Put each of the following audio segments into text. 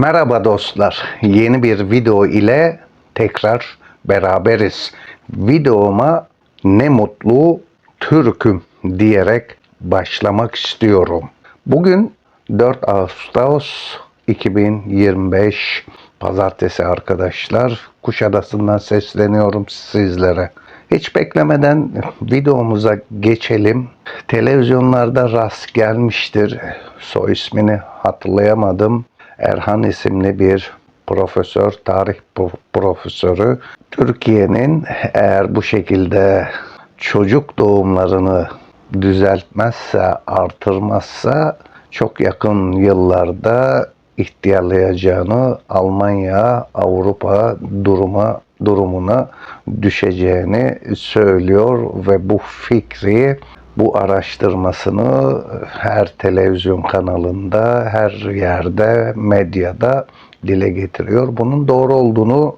Merhaba dostlar. Yeni bir video ile tekrar beraberiz. Videoma ne mutlu Türk'üm diyerek başlamak istiyorum. Bugün 4 Ağustos 2025 Pazartesi arkadaşlar. Kuşadası'ndan sesleniyorum sizlere. Hiç beklemeden videomuza geçelim. Televizyonlarda rast gelmiştir. Soy ismini hatırlayamadım. Erhan isimli bir profesör, tarih pro- profesörü. Türkiye'nin eğer bu şekilde çocuk doğumlarını düzeltmezse, artırmazsa çok yakın yıllarda ihtiyarlayacağını, Almanya, Avrupa duruma durumuna düşeceğini söylüyor ve bu fikri bu araştırmasını her televizyon kanalında, her yerde, medyada dile getiriyor. Bunun doğru olduğunu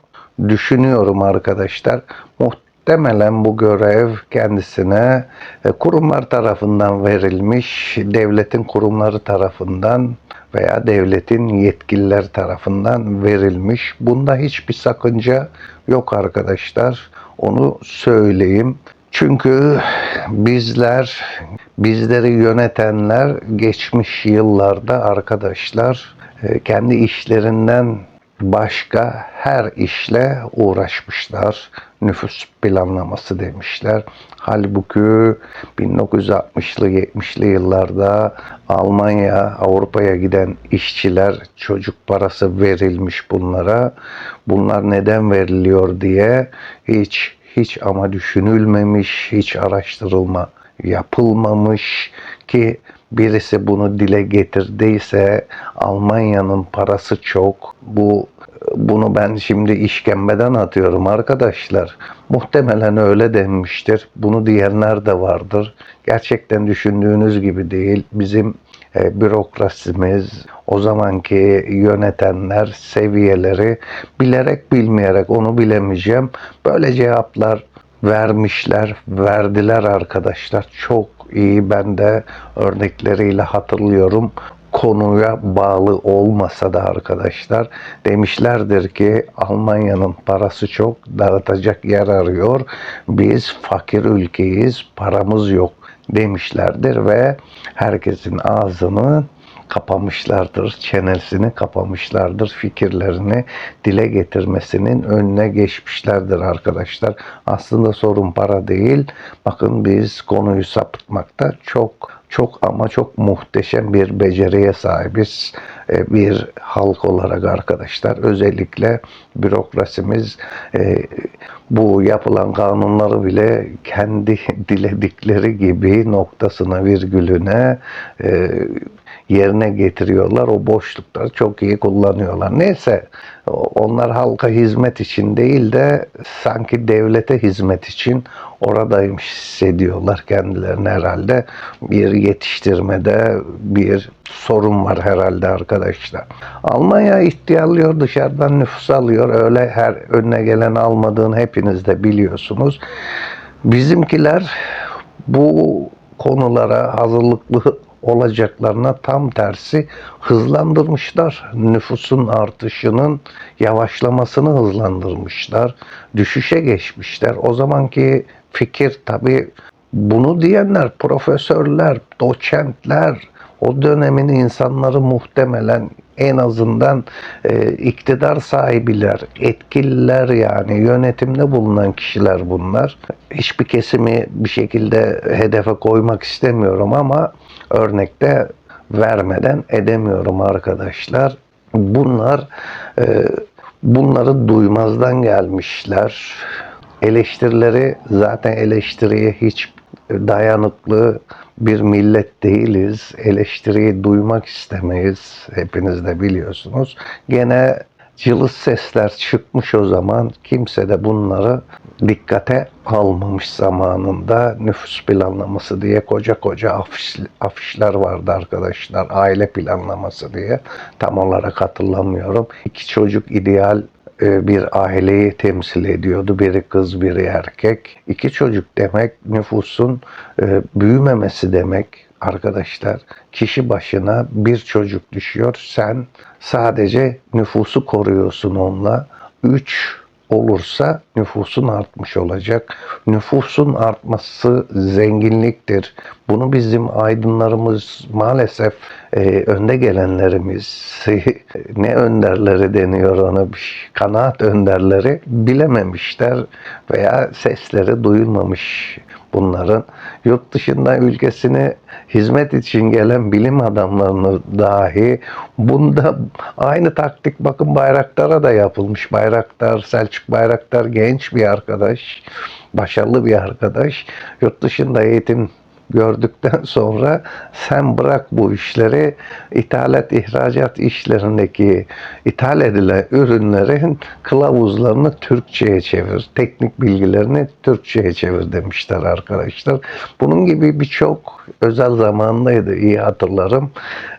düşünüyorum arkadaşlar. Muhtemelen bu görev kendisine e, kurumlar tarafından verilmiş, devletin kurumları tarafından veya devletin yetkililer tarafından verilmiş. Bunda hiçbir sakınca yok arkadaşlar. Onu söyleyeyim. Çünkü bizler, bizleri yönetenler geçmiş yıllarda arkadaşlar e, kendi işlerinden başka her işle uğraşmışlar. Nüfus planlaması demişler. Halbuki 1960'lı 70'li yıllarda Almanya, Avrupa'ya giden işçiler çocuk parası verilmiş bunlara. Bunlar neden veriliyor diye hiç hiç ama düşünülmemiş, hiç araştırılma yapılmamış ki birisi bunu dile getirdiyse Almanya'nın parası çok. Bu bunu ben şimdi işkembeden atıyorum arkadaşlar. Muhtemelen öyle denmiştir. Bunu diyenler de vardır. Gerçekten düşündüğünüz gibi değil. Bizim e, bürokrasimiz, o zamanki yönetenler seviyeleri bilerek bilmeyerek onu bilemeyeceğim. Böyle cevaplar vermişler, verdiler arkadaşlar. Çok iyi ben de örnekleriyle hatırlıyorum konuya bağlı olmasa da arkadaşlar demişlerdir ki Almanya'nın parası çok dağıtacak yer arıyor. Biz fakir ülkeyiz, paramız yok demişlerdir ve herkesin ağzını kapamışlardır, çenesini kapamışlardır, fikirlerini dile getirmesinin önüne geçmişlerdir arkadaşlar. Aslında sorun para değil. Bakın biz konuyu sapıtmakta çok çok ama çok muhteşem bir beceriye sahibiz. E, Bir halk olarak arkadaşlar özellikle bürokrasimiz e, bu yapılan kanunları bile kendi diledikleri gibi noktasına virgülüne e, yerine getiriyorlar. O boşlukları çok iyi kullanıyorlar. Neyse onlar halka hizmet için değil de sanki devlete hizmet için oradaymış hissediyorlar kendilerini herhalde. Bir yetiştirmede bir sorun var herhalde arkadaşlar. Almanya ihtiyarlıyor dışarıdan nüfus alıyor. Öyle her önüne gelen almadığını hepiniz de biliyorsunuz. Bizimkiler bu konulara hazırlıklı olacaklarına tam tersi hızlandırmışlar. Nüfusun artışının yavaşlamasını hızlandırmışlar. Düşüşe geçmişler. O zamanki fikir tabi bunu diyenler profesörler, doçentler, o dönemin insanları muhtemelen en azından e, iktidar sahibiler, etkililer yani yönetimde bulunan kişiler bunlar. Hiçbir kesimi bir şekilde hedefe koymak istemiyorum ama örnekte vermeden edemiyorum arkadaşlar. Bunlar e, bunları duymazdan gelmişler. Eleştirileri zaten eleştiriye hiç dayanıklı bir millet değiliz. Eleştiriyi duymak istemeyiz. Hepiniz de biliyorsunuz. Gene cılız sesler çıkmış o zaman. Kimse de bunları dikkate almamış zamanında nüfus planlaması diye koca koca afiş, afişler vardı arkadaşlar. Aile planlaması diye. Tam olarak hatırlamıyorum. İki çocuk ideal e, bir aileyi temsil ediyordu. Biri kız, biri erkek. İki çocuk demek nüfusun e, büyümemesi demek. Arkadaşlar kişi başına bir çocuk düşüyor. Sen sadece nüfusu koruyorsun onunla. 3 olursa nüfusun artmış olacak. Nüfusun artması zenginliktir. Bunu bizim aydınlarımız maalesef e, önde gelenlerimiz ne önderleri deniyor ona kanaat önderleri bilememişler veya sesleri duyulmamış bunların. Yurt dışında ülkesine hizmet için gelen bilim adamlarını dahi bunda aynı taktik bakın Bayraktar'a da yapılmış. Bayraktar, Selçuk Bayraktar genç bir arkadaş, başarılı bir arkadaş. Yurt dışında eğitim gördükten sonra sen bırak bu işleri ithalat ihracat işlerindeki ithal edilen ürünlerin kılavuzlarını Türkçe'ye çevir. Teknik bilgilerini Türkçe'ye çevir demişler arkadaşlar. Bunun gibi birçok özel zamandaydı iyi hatırlarım.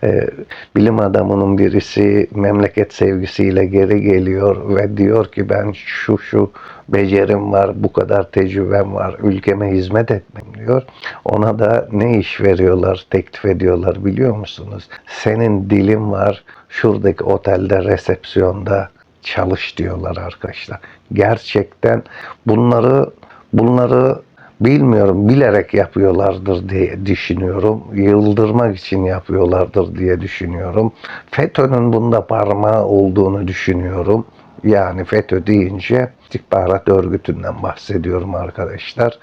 Ee, bilim adamının birisi memleket sevgisiyle geri geliyor ve diyor ki ben şu şu becerim var, bu kadar tecrübem var, ülkeme hizmet etmem diyor. Ona da ne iş veriyorlar, teklif ediyorlar biliyor musunuz? Senin dilin var, şuradaki otelde, resepsiyonda çalış diyorlar arkadaşlar. Gerçekten bunları bunları bilmiyorum bilerek yapıyorlardır diye düşünüyorum. Yıldırmak için yapıyorlardır diye düşünüyorum. FETÖ'nün bunda parmağı olduğunu düşünüyorum. Yani FETÖ deyince istihbarat örgütünden bahsediyorum arkadaşlar.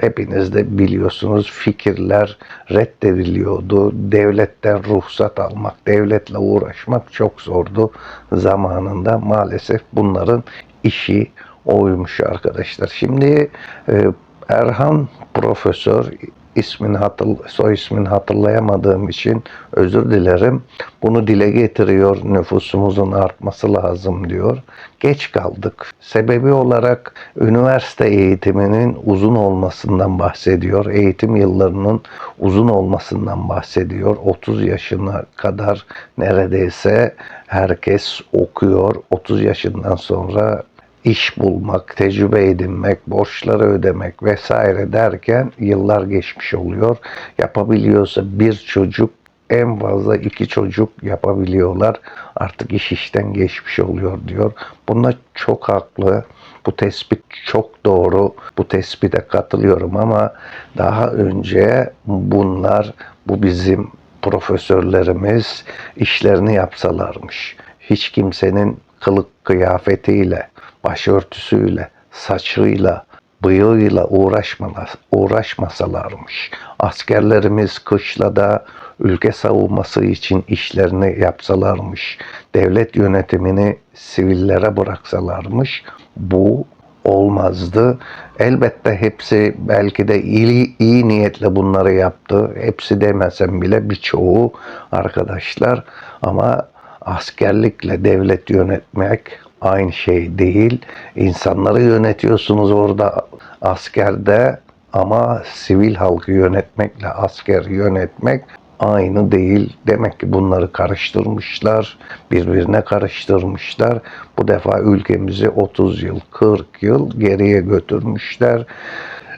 Hepiniz de biliyorsunuz fikirler reddediliyordu. Devletten ruhsat almak, devletle uğraşmak çok zordu zamanında. Maalesef bunların işi oymuş arkadaşlar. Şimdi e, Erhan Profesör ismini hatır, soy ismini hatırlayamadığım için özür dilerim. Bunu dile getiriyor. Nüfusumuzun artması lazım diyor. Geç kaldık. Sebebi olarak üniversite eğitiminin uzun olmasından bahsediyor. Eğitim yıllarının uzun olmasından bahsediyor. 30 yaşına kadar neredeyse herkes okuyor. 30 yaşından sonra iş bulmak, tecrübe edinmek, borçları ödemek vesaire derken yıllar geçmiş oluyor. Yapabiliyorsa bir çocuk en fazla iki çocuk yapabiliyorlar. Artık iş işten geçmiş oluyor diyor. Bunda çok haklı. Bu tespit çok doğru. Bu tespite katılıyorum ama daha önce bunlar bu bizim profesörlerimiz işlerini yapsalarmış. Hiç kimsenin kılık kıyafetiyle, başörtüsüyle, saçıyla, bıyığıyla uğraşmalar, uğraşmasalarmış. Askerlerimiz kışlada ülke savunması için işlerini yapsalarmış. Devlet yönetimini sivillere bıraksalarmış. Bu olmazdı. Elbette hepsi belki de iyi, iyi niyetle bunları yaptı. Hepsi demesem bile birçoğu arkadaşlar ama askerlikle devlet yönetmek aynı şey değil. İnsanları yönetiyorsunuz orada askerde ama sivil halkı yönetmekle asker yönetmek aynı değil. Demek ki bunları karıştırmışlar, birbirine karıştırmışlar. Bu defa ülkemizi 30 yıl, 40 yıl geriye götürmüşler.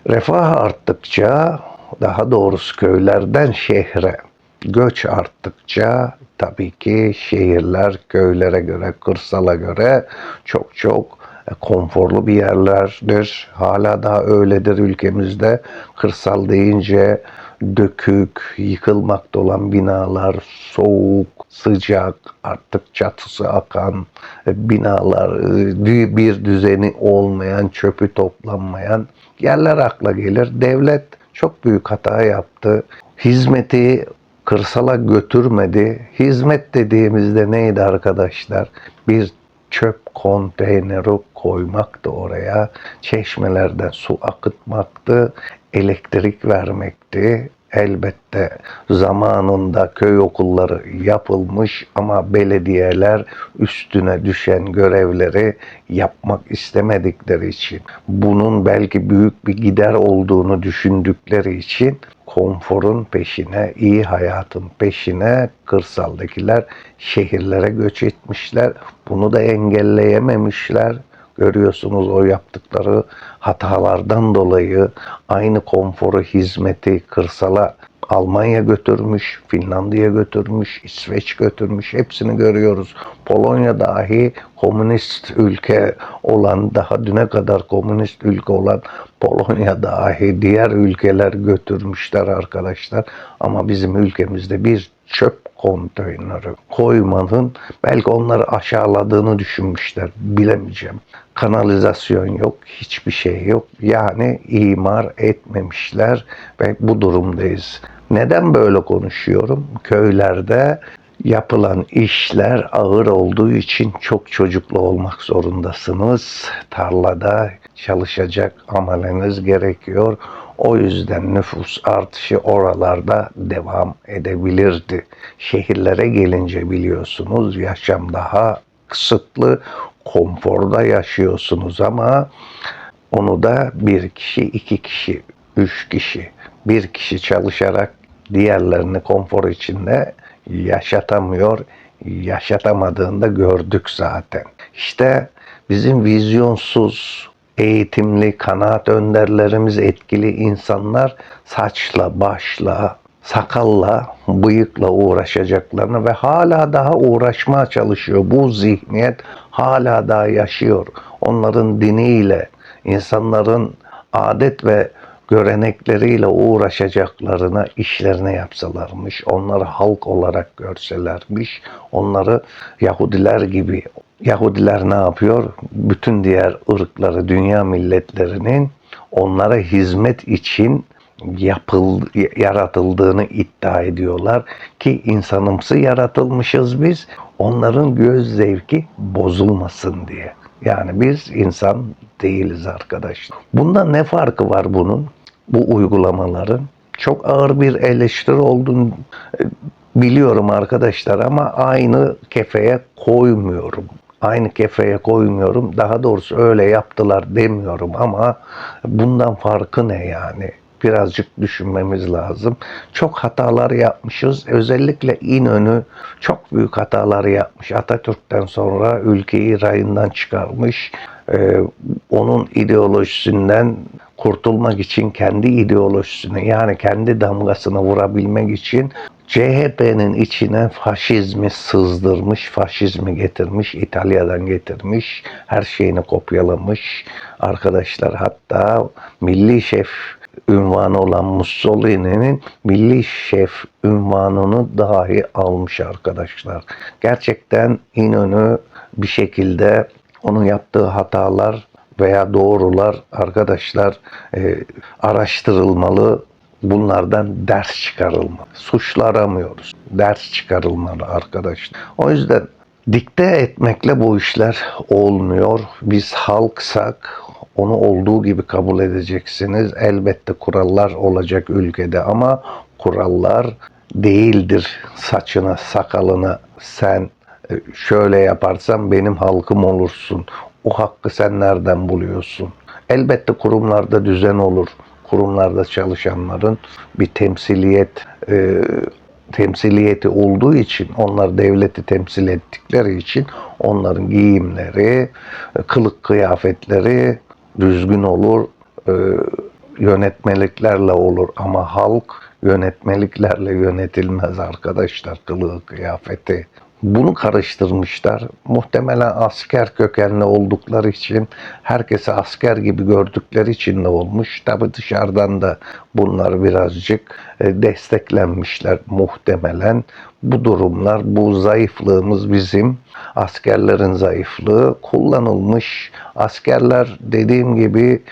Refah arttıkça, daha doğrusu köylerden şehre göç arttıkça tabii ki şehirler köylere göre, kırsala göre çok çok konforlu bir yerlerdir. Hala daha öyledir ülkemizde. Kırsal deyince dökük, yıkılmakta olan binalar, soğuk, sıcak, artık çatısı akan binalar, bir düzeni olmayan, çöpü toplanmayan yerler akla gelir. Devlet çok büyük hata yaptı. Hizmeti kırsala götürmedi. Hizmet dediğimizde neydi arkadaşlar? Bir çöp konteyneri koymaktı oraya. Çeşmelerden su akıtmaktı. Elektrik vermekti. Elbette zamanında köy okulları yapılmış ama belediyeler üstüne düşen görevleri yapmak istemedikleri için bunun belki büyük bir gider olduğunu düşündükleri için konforun peşine, iyi hayatın peşine kırsaldakiler şehirlere göç etmişler. Bunu da engelleyememişler. Görüyorsunuz o yaptıkları hatalardan dolayı aynı konforu, hizmeti kırsala Almanya götürmüş, Finlandiya götürmüş, İsveç götürmüş. Hepsini görüyoruz. Polonya dahi komünist ülke olan, daha düne kadar komünist ülke olan Polonya dahi diğer ülkeler götürmüşler arkadaşlar. Ama bizim ülkemizde bir çöp konteyneri koymanın belki onları aşağıladığını düşünmüşler. Bilemeyeceğim. Kanalizasyon yok, hiçbir şey yok. Yani imar etmemişler ve bu durumdayız. Neden böyle konuşuyorum? Köylerde yapılan işler ağır olduğu için çok çocuklu olmak zorundasınız. Tarlada çalışacak ameleniz gerekiyor. O yüzden nüfus artışı oralarda devam edebilirdi. Şehirlere gelince biliyorsunuz yaşam daha kısıtlı, konforda yaşıyorsunuz ama onu da bir kişi, iki kişi, üç kişi, bir kişi çalışarak diğerlerini konfor içinde yaşatamıyor. Yaşatamadığında gördük zaten. İşte bizim vizyonsuz, eğitimli, kanaat önderlerimiz etkili insanlar saçla, başla, sakalla, bıyıkla uğraşacaklarını ve hala daha uğraşmaya çalışıyor. Bu zihniyet hala daha yaşıyor. Onların diniyle, insanların adet ve görenekleriyle uğraşacaklarına işlerine yapsalarmış, onları halk olarak görselermiş, onları Yahudiler gibi Yahudiler ne yapıyor? Bütün diğer ırkları, dünya milletlerinin onlara hizmet için yapıl, yaratıldığını iddia ediyorlar ki insanımsı yaratılmışız biz onların göz zevki bozulmasın diye. Yani biz insan değiliz arkadaşlar. Bunda ne farkı var bunun? Bu uygulamaların çok ağır bir eleştiri olduğunu biliyorum arkadaşlar ama aynı kefeye koymuyorum. Aynı kefeye koymuyorum. Daha doğrusu öyle yaptılar demiyorum ama bundan farkı ne yani? birazcık düşünmemiz lazım. Çok hatalar yapmışız. Özellikle İnönü çok büyük hatalar yapmış. Atatürk'ten sonra ülkeyi rayından çıkarmış. Ee, onun ideolojisinden kurtulmak için kendi ideolojisini yani kendi damgasını vurabilmek için CHP'nin içine faşizmi sızdırmış, faşizmi getirmiş, İtalya'dan getirmiş, her şeyini kopyalamış. Arkadaşlar hatta milli şef ünvanı olan Mussolini'nin milli şef ünvanını dahi almış arkadaşlar. Gerçekten İnönü bir şekilde onun yaptığı hatalar veya doğrular arkadaşlar e, araştırılmalı. Bunlardan ders çıkarılmalı. Suçlu aramıyoruz. Ders çıkarılmalı arkadaşlar. O yüzden dikte etmekle bu işler olmuyor. Biz halksak onu olduğu gibi kabul edeceksiniz. Elbette kurallar olacak ülkede ama kurallar değildir. Saçına, sakalına sen e, şöyle yaparsan benim halkım olursun. O hakkı sen nereden buluyorsun? Elbette kurumlarda düzen olur. Kurumlarda çalışanların bir temsiliyet e, temsiliyeti olduğu için onlar devleti temsil ettikleri için onların giyimleri, kılık kıyafetleri düzgün olur, e, yönetmeliklerle olur ama halk yönetmeliklerle yönetilmez arkadaşlar kılığı kıyafeti. Bunu karıştırmışlar. Muhtemelen asker kökenli oldukları için herkesi asker gibi gördükleri için de olmuş. Tabi dışarıdan da bunlar birazcık e, desteklenmişler muhtemelen. Bu durumlar, bu zayıflığımız bizim askerlerin zayıflığı kullanılmış. Askerler dediğim gibi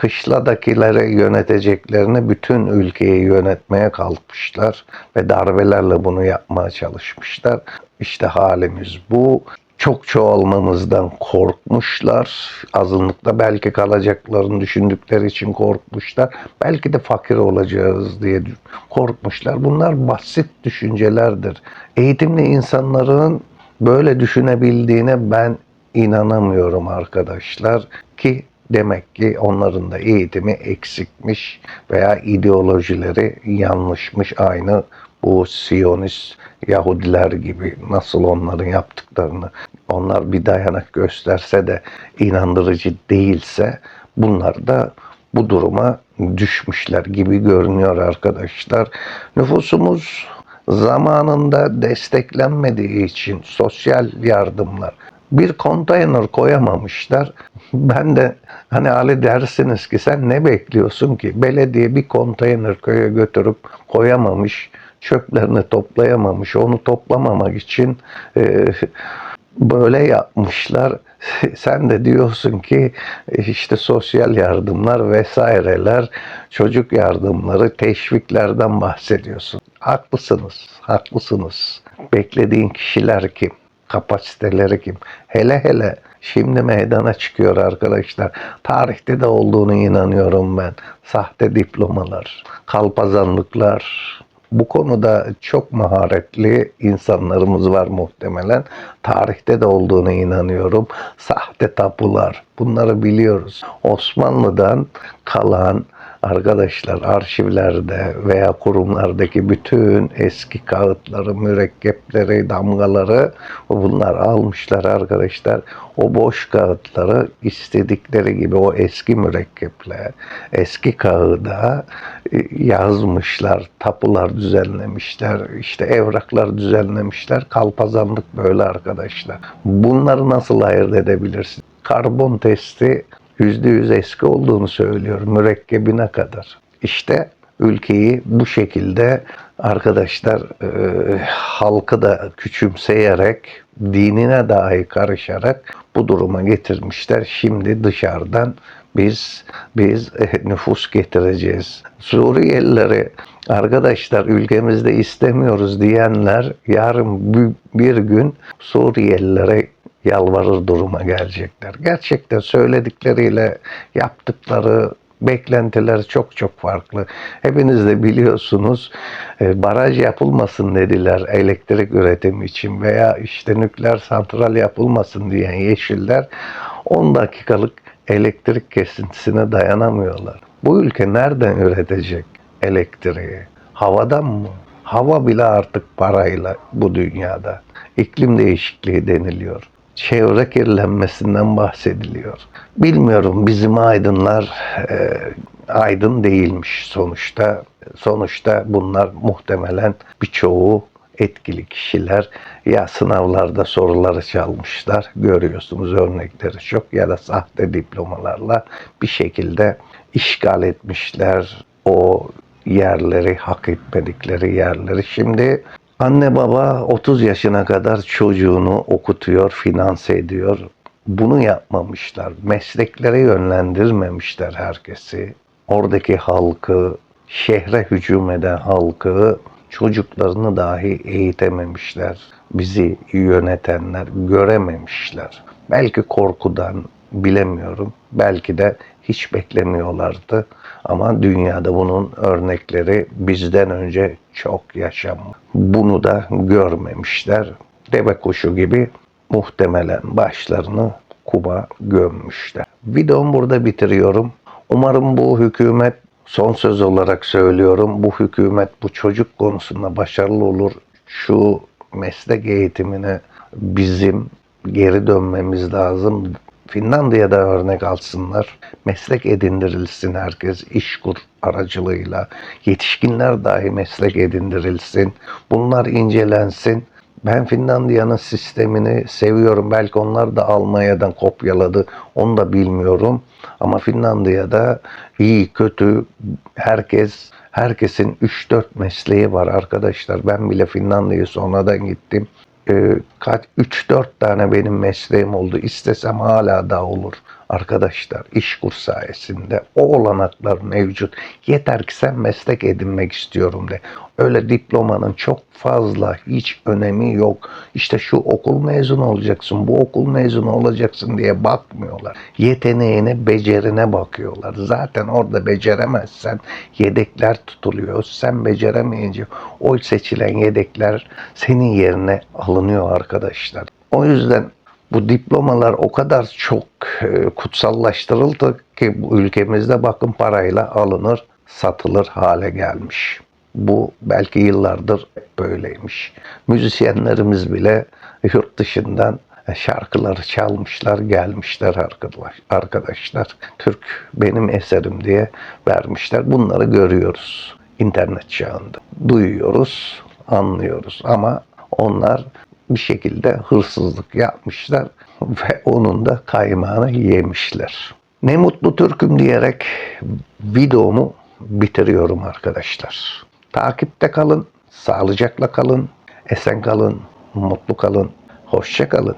kışladakileri yöneteceklerini bütün ülkeyi yönetmeye kalkmışlar ve darbelerle bunu yapmaya çalışmışlar. İşte halimiz bu. Çok çoğalmamızdan korkmuşlar. Azınlıkta belki kalacaklarını düşündükleri için korkmuşlar. Belki de fakir olacağız diye korkmuşlar. Bunlar basit düşüncelerdir. Eğitimli insanların böyle düşünebildiğine ben inanamıyorum arkadaşlar ki demek ki onların da eğitimi eksikmiş veya ideolojileri yanlışmış aynı bu Siyonist Yahudiler gibi nasıl onların yaptıklarını onlar bir dayanak gösterse de inandırıcı değilse bunlar da bu duruma düşmüşler gibi görünüyor arkadaşlar. Nüfusumuz zamanında desteklenmediği için sosyal yardımlar bir konteyner koyamamışlar. Ben de hani Ali dersiniz ki sen ne bekliyorsun ki? Belediye bir konteyner köye götürüp koyamamış, çöplerini toplayamamış. Onu toplamamak için e, böyle yapmışlar. Sen de diyorsun ki işte sosyal yardımlar vesaireler, çocuk yardımları, teşviklerden bahsediyorsun. Haklısınız, haklısınız. Beklediğin kişiler kim? Kapasiteleri kim? Hele hele şimdi meydana çıkıyor arkadaşlar. Tarihte de olduğunu inanıyorum ben. Sahte diplomalar, kalpazanlıklar, bu konuda çok maharetli insanlarımız var muhtemelen. Tarihte de olduğunu inanıyorum. Sahte tapular. Bunları biliyoruz. Osmanlı'dan kalan arkadaşlar arşivlerde veya kurumlardaki bütün eski kağıtları, mürekkepleri, damgaları bunlar almışlar arkadaşlar. O boş kağıtları istedikleri gibi o eski mürekkeple, eski kağıda e, yazmışlar, tapular düzenlemişler, işte evraklar düzenlemişler. Kalpazanlık böyle arkadaşlar. Bunları nasıl ayırt edebilirsin? Karbon testi %100 eski olduğunu söylüyor mürekkebine kadar. İşte ülkeyi bu şekilde arkadaşlar e, halkı da küçümseyerek dinine dahi karışarak bu duruma getirmişler. Şimdi dışarıdan biz biz e, nüfus getireceğiz. Suriyelileri arkadaşlar ülkemizde istemiyoruz diyenler yarın bir gün Suriyelilere yalvarır duruma gelecekler. Gerçekten söyledikleriyle yaptıkları beklentiler çok çok farklı. Hepiniz de biliyorsunuz e, baraj yapılmasın dediler elektrik üretimi için veya işte nükleer santral yapılmasın diyen yeşiller 10 dakikalık elektrik kesintisine dayanamıyorlar. Bu ülke nereden üretecek elektriği? Havadan mı? Hava bile artık parayla bu dünyada. İklim değişikliği deniliyor çevre kirlenmesinden bahsediliyor. Bilmiyorum bizim aydınlar e, aydın değilmiş sonuçta. Sonuçta bunlar muhtemelen birçoğu etkili kişiler ya sınavlarda soruları çalmışlar görüyorsunuz örnekleri çok ya da sahte diplomalarla bir şekilde işgal etmişler o yerleri hak etmedikleri yerleri. Şimdi Anne baba 30 yaşına kadar çocuğunu okutuyor, finanse ediyor. Bunu yapmamışlar. Mesleklere yönlendirmemişler herkesi. Oradaki halkı, şehre hücum eden halkı, çocuklarını dahi eğitememişler. Bizi yönetenler görememişler. Belki korkudan bilemiyorum. Belki de hiç beklemiyorlardı. Ama dünyada bunun örnekleri bizden önce çok yaşanmış. Bunu da görmemişler. Deve kuşu gibi muhtemelen başlarını kuba gömmüşler. Videomu burada bitiriyorum. Umarım bu hükümet son söz olarak söylüyorum. Bu hükümet bu çocuk konusunda başarılı olur. Şu meslek eğitimine bizim geri dönmemiz lazım. Finlandiya'da örnek alsınlar. Meslek edindirilsin herkes işkur aracılığıyla. Yetişkinler dahi meslek edindirilsin. Bunlar incelensin. Ben Finlandiya'nın sistemini seviyorum. Belki onlar da Almanya'dan kopyaladı. Onu da bilmiyorum. Ama Finlandiya'da iyi kötü herkes herkesin 3-4 mesleği var arkadaşlar. Ben bile Finlandiya'ya sonradan gittim kaç 3-4 tane benim mesleğim oldu. İstesem hala da olur arkadaşlar. İş kur sayesinde o olanaklar mevcut. Yeter ki sen meslek edinmek istiyorum de. Öyle diplomanın çok fazla hiç önemi yok. İşte şu okul mezunu olacaksın, bu okul mezunu olacaksın diye bakmıyorlar. Yeteneğine, becerine bakıyorlar. Zaten orada beceremezsen yedekler tutuluyor. Sen beceremeyince o seçilen yedekler senin yerine alınıyor arkadaşlar. O yüzden bu diplomalar o kadar çok e, kutsallaştırıldı ki bu ülkemizde bakın parayla alınır, satılır hale gelmiş. Bu belki yıllardır böyleymiş. Müzisyenlerimiz bile yurt dışından E, Şarkıları çalmışlar, gelmişler arkadaş, arkadaşlar. Türk benim eserim diye vermişler. Bunları görüyoruz internet çağında. Duyuyoruz, anlıyoruz ama onlar bir şekilde hırsızlık yapmışlar ve onun da kaymağını yemişler. Ne mutlu Türk'üm diyerek videomu bitiriyorum arkadaşlar. Takipte kalın, sağlıcakla kalın, esen kalın, mutlu kalın, hoşça kalın.